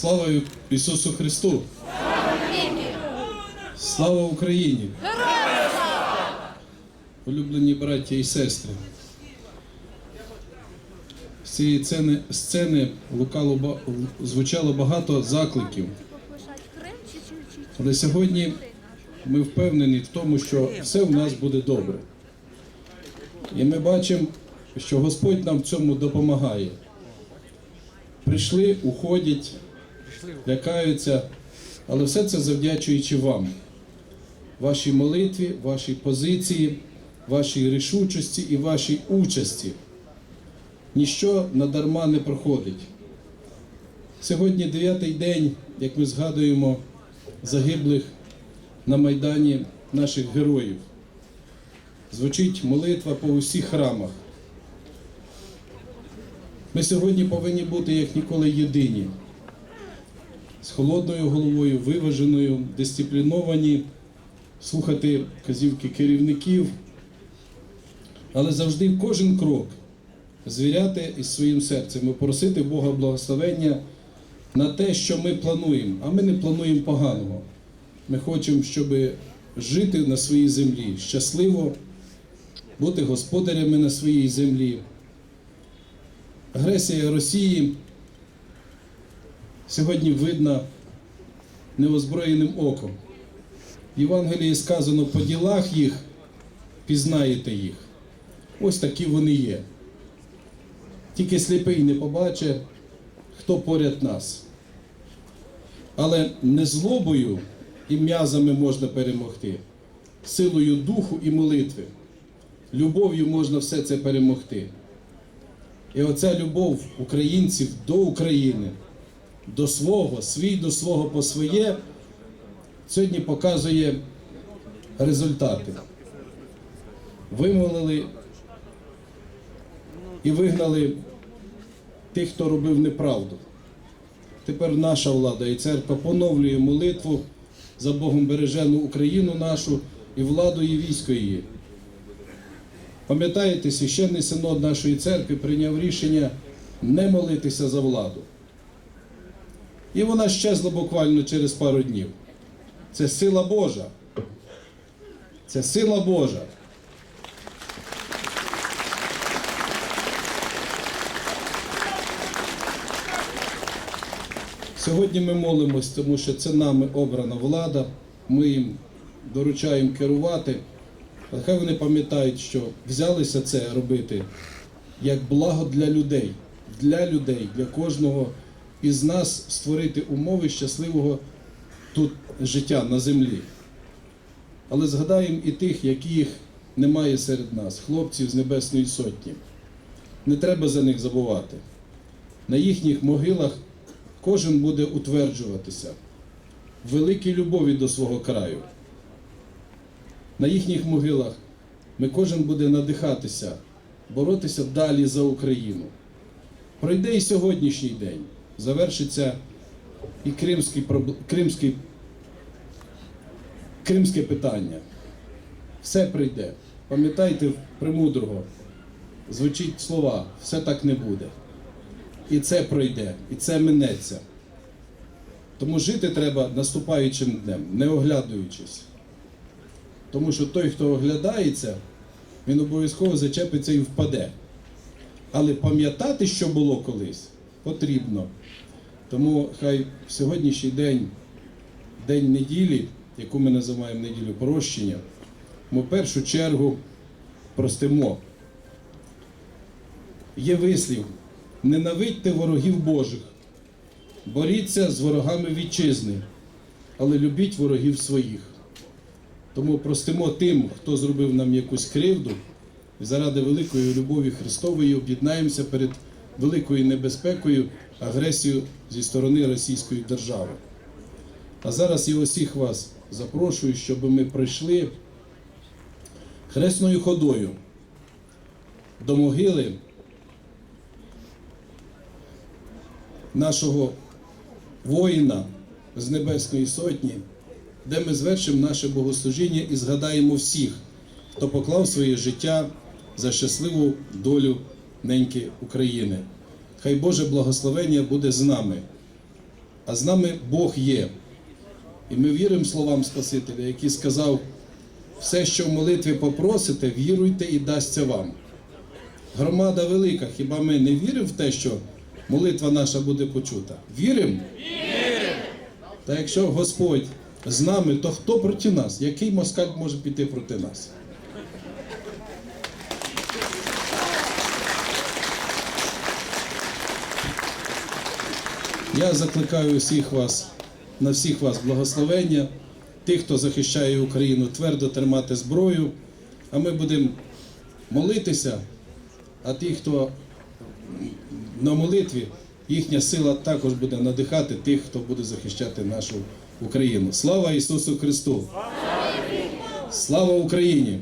Слава Ісусу Христу! Слава Україні! Улюблені браття і сестри! З цієї сцени, сцени лукало, звучало багато закликів. Але сьогодні ми впевнені в тому, що все в нас буде добре. І ми бачимо, що Господь нам в цьому допомагає. Прийшли, уходять, лякаються, але все це завдячуючи вам, вашій молитві, вашій позиції, вашій рішучості і вашій участі. Ніщо надарма не проходить. Сьогодні дев'ятий день, як ми згадуємо загиблих на Майдані наших героїв. Звучить молитва по усіх храмах. Ми сьогодні повинні бути як ніколи єдині, з холодною головою, виваженою, дисципліновані, слухати казівки керівників, але завжди кожен крок звіряти із своїм серцем і просити Бога благословення на те, що ми плануємо. А ми не плануємо поганого. Ми хочемо, щоб жити на своїй землі щасливо, бути господарями на своїй землі. Агресія Росії сьогодні видна неозброєним оком. В Євангелії сказано, по ділах їх пізнаєте їх. Ось такі вони є. Тільки сліпий не побачить, хто поряд нас. Але не злобою і м'язами можна перемогти, силою духу і молитви. Любов'ю можна все це перемогти. І оця любов українців до України, до свого, свій до свого по своє, сьогодні показує результати. Вимолили і вигнали тих, хто робив неправду. Тепер наша влада і церква поновлює молитву за Богом бережену Україну нашу і владу і військо її. Пам'ятаєте, священний синод нашої церкви прийняв рішення не молитися за владу. І вона щезла буквально через пару днів. Це сила Божа. Це сила Божа. Сьогодні ми молимось, тому що це нами обрана влада, ми їм доручаємо керувати. Але хай вони пам'ятають, що взялися це робити як благо для людей, для людей, для кожного із нас створити умови щасливого тут життя на землі. Але згадаємо і тих, яких немає серед нас, хлопців з Небесної Сотні. Не треба за них забувати. На їхніх могилах кожен буде утверджуватися в великій любові до свого краю. На їхніх могилах ми кожен буде надихатися, боротися далі за Україну. Пройде і сьогоднішній день, завершиться і кримський, кримський, кримське питання. Все прийде. Пам'ятайте премудрого, звучить слова, все так не буде. І це пройде, і це минеться. Тому жити треба наступаючим днем, не оглядуючись. Тому що той, хто оглядається, він обов'язково зачепиться і впаде. Але пам'ятати, що було колись, потрібно. Тому хай сьогоднішній день, день неділі, яку ми називаємо неділю прощення, ми в першу чергу простимо. Є вислів: ненавидьте ворогів Божих, боріться з ворогами вітчизни, але любіть ворогів своїх. Тому простимо тим, хто зробив нам якусь кривду, і заради великої любові Христової об'єднаємося перед великою небезпекою агресією зі сторони Російської держави. А зараз я усіх вас запрошую, щоб ми прийшли хресною ходою до могили нашого воїна з Небесної Сотні, де ми звершимо наше богослужіння і згадаємо всіх, хто поклав своє життя за щасливу долю неньки України. Хай Боже благословення буде з нами. а з нами Бог є. І ми віримо словам Спасителя, який сказав, все, що в молитві попросите, віруйте і дасться вам. Громада велика, хіба ми не віримо в те, що молитва наша буде почута? Віримо? Віримо! Та якщо Господь з нами, то хто проти нас? Який москаль може піти проти нас? Я закликаю усіх вас, на всіх вас благословення, тих, хто захищає Україну, твердо тримати зброю, а ми будемо молитися, а ті, хто на молитві, їхня сила також буде надихати тих, хто буде захищати нашу Україну. Слава Ісусу Христу! Слава Україні!